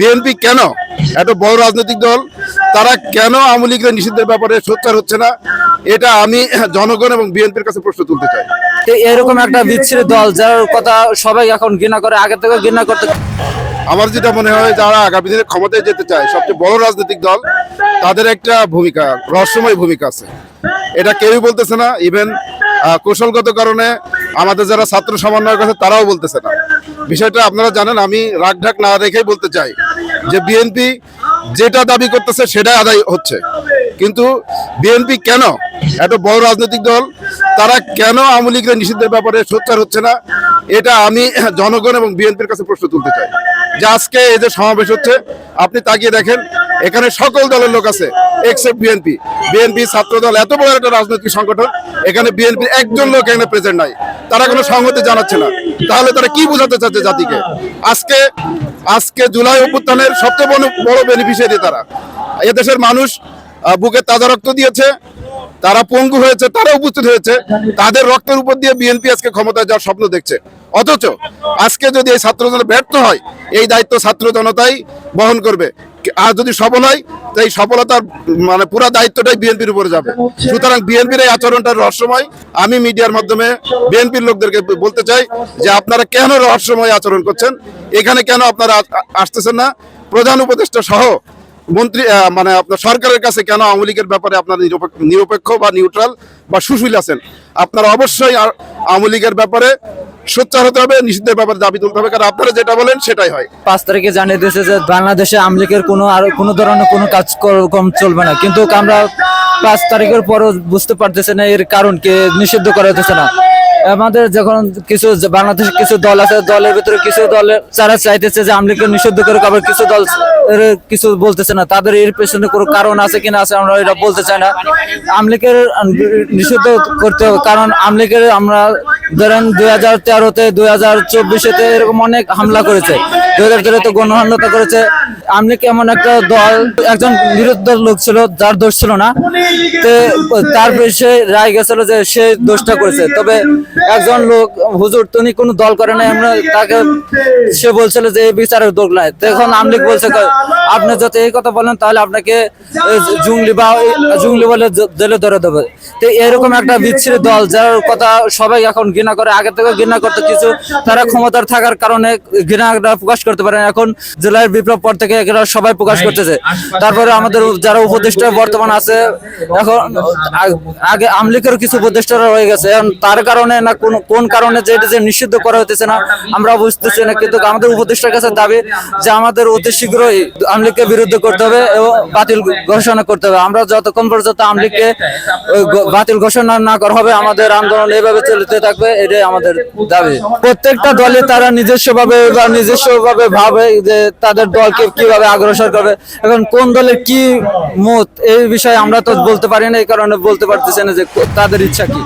BNP কেন এত বড় রাজনৈতিক দল? তারা কেন আওয়ামী লীগের নিষিদ্ধের ব্যাপারে সোচ্চার হচ্ছে না? এটা আমি জনগণ এবং বিএনপির কাছে প্রশ্ন তুলতে চাই। এরকম একটা বিচ্ছিরি দল যার কথা সবাই এখন ঘৃণা করে আগে থেকে ঘৃণা করতে আমার যেটা মনে হয় যারা আগামী দিনে ক্ষমতায় যেতে চায় সবচেয়ে বড় রাজনৈতিক দল তাদের একটা ভূমিকা রহস্যময় ভূমিকা আছে। এটা কেউই বলতেছে না। ইভেন কৌশলগত কারণে আমাদের যারা ছাত্র সমন্বয়ক আছে তারাও বলতেছে না। বিষয়টা আপনারা জানেন, আমি রাগঢাক না রেখেই বলতে চাই যে বিএনপি যেটা দাবি করতেছে সেটাই আদায় হচ্ছে। কিন্তু বিএনপি কেন? এত বড় রাজনৈতিক দল, তারা কেন আওয়ামী লীগের নিষিদ্ধের ব্যাপারে সোচ্চার হচ্ছে না? এটা আমি জনগণ এবং বিএনপির কাছে প্রশ্ন তুলতে চাই। যে আজকে এই যে সমাবেশ হচ্ছে, আপনি তাকিয়ে দেখেন, এখানে সকল দলের লোক আছে এক্সেপ্ট বিএনপি বিএনপি ছাত্র দল এত বড় একটা রাজনৈতিক সংগঠন, এখানে বিএনপির একজন লোক এখানে প্রেজেন্ট নাই। তারা কোনো সংহতি জানাচ্ছে না। তাহলে তারা কি বোঝাতে চাচ্ছে জাতিকে? আজকে আজকে জুলাই অভ্যুত্থানের সবচেয়ে বড় বেনিফিশিয়ারি তারা। এদেশের মানুষ বুকে তাজা রক্ত দিয়েছে, তারা পঙ্গু হয়েছে তারা উপস্থিত হয়েছে, তাদের রক্তের উপর দিয়ে বিএনপি আজকে ক্ষমতায় যাওয়ার স্বপ্ন দেখছে। অথচ আজকে যদি এই ছাত্র ব্যর্থ হয়, এই দায়িত্ব ছাত্র জনতাই বহন করবে। আর যদি সফল হয় তো এই সফলতার মানে পুরো দায়িত্বটাই বিএনপির উপরে যাবে। সুতরাং বিএনপির এই আচরণটা রহস্যময়। আমি মিডিয়ার মাধ্যমে বিএনপির লোকদেরকে বলতে চাই যে আপনারা কেন রহস্যময় আচরণ করছেন? এখানে কেন আপনারা আসতেছেন না? প্রধান উপদেষ্টা সহ মন্ত্রী মানে আপনার সরকারের কাছে কেন আওয়ামী লীগের ব্যাপারে আপনারা নিরপেক্ষ বা নিউট্রাল বা সুশীল আছেন? আপনারা অবশ্যই আওয়ামী লীগের ব্যাপারে সোচ্চার হতে হবে, নিষিদ্ধের ব্যাপারে দাবি তুলতে হবে, কারণ আপনারা যেটা বলেন সেটাই হয়। পাঁচ তারিখে জানিয়ে দিয়েছে যে বাংলাদেশে আমলিকের কোনো আর কোনো ধরনের কোনো কাজ কম চলবে না। কিন্তু আমরা পাঁচ তারিখের পরও বুঝতে পারতেছি না এর কারণ কি, নিষিদ্ধ করা হতেছে না। আমাদের যখন কিছু যে বাংলাদেশে কিছু দল আছে, দলের ভিতরে কিছু দলের যারা চাইতেছে যে আমলিকে নিষিদ্ধ করে আবার কিছু দল কিছু বলতেছে না। তাদের এর পেছনে কোনো কারণ আছে কিনা আছে আমরা এটা বলতে চাই না। আমলিকের নিষিদ্ধ করতে হবে, কারণ আমলিকের আমরা ধরেন দুই হাজার তেরোতে, দুই হাজার চব্বিশেতে এরকম অনেক হামলা করেছে। দুই হাজার তেরোতে গণহামলা করেছে। আমলিক এমন একটা দল, একজন বিরুদ্ধ লোক ছিল, যার দোষ ছিল না। তে, তার সে রায় গেছিল যে সে দোষটা করেছে। তবে একজন লোক, হুজুর, তুমি কোনো দল করে নাই, আমরা তাকে সে বলছিল যে এই বিচারের দোষ নাই। তখন আমলিক বলছে আপনি যদি এই কথা বলেন, তাহলে আপনাকে জুংলি বা জুংলি বলে জেলে ধরে দেবে। তো এরকম একটা বিচ্ছিরি দল, যার কথা সবাই এখন ঘৃণা করে, আগে থেকে ঘৃণা করতে কিছু, তারা ক্ষমতার থাকার কারণে ঘৃণাটা প্রকাশ করতে পারে। এখন জেলার বিপ্লব পর থেকে এগুলা সবাই প্রকাশ করতেছে। তারপরে আমাদের যারা উপদেষ্টা বর্তমান আছে এখন আগে আমলিকের কিছু উপদেষ্টারা রয়ে গেছে। এখন তার কারণে না কোন কোন কারণে যে এটা যে নিষিদ্ধ করা হতেছে না আমরা বুঝতেছি না। কিন্তু আমাদের উপদেষ্টার কাছে দাবি যে আমাদের অতি শীঘ্রই আমলিকের বিরুদ্ধে করতে হবে এবং বাতিল ঘোষণা করতে হবে। আমরা যতক্ষণ পর্যন্ত আমলিকে বাতিল ঘোষণা না করা হবে আমাদের আন্দোলন এইভাবে চলতে থাকবে এটাই আমাদের দাবি। প্রত্যেকটা দলে তারা নিজস্ব ভাবে বা নিজস্ব ভাবে ভাবে যে তাদের দলকে কীভাবে অগ্রসর করবে? এখন কোন দলের কি মত? এই বিষয়ে আমরা তো বলতে পারি না, এই কারণে বলতে পারতেছি না যে তাদের ইচ্ছা কি।